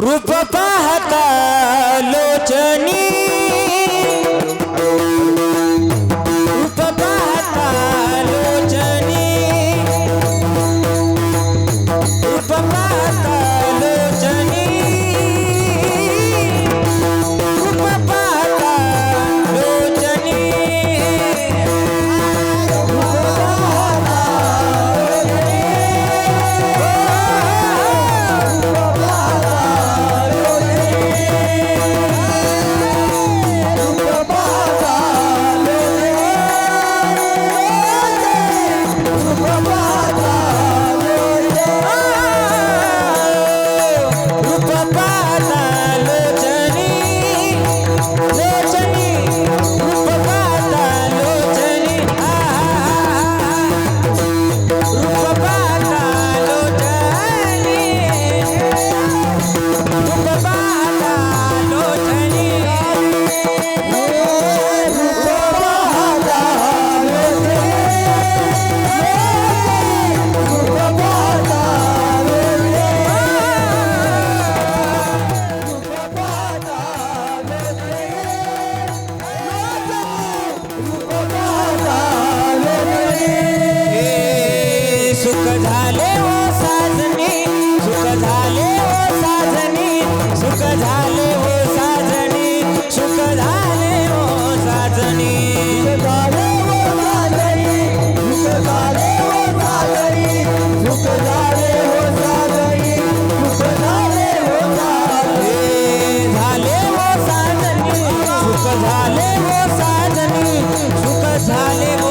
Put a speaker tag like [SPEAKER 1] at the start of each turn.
[SPEAKER 1] রূপ পাহাতা सुख झाले ओ साजनी सुख झाले ओ साजनी सुख झाले ओ साजनी सुख झाले ओ साजनी झाले हो साजनी सुख झाले हो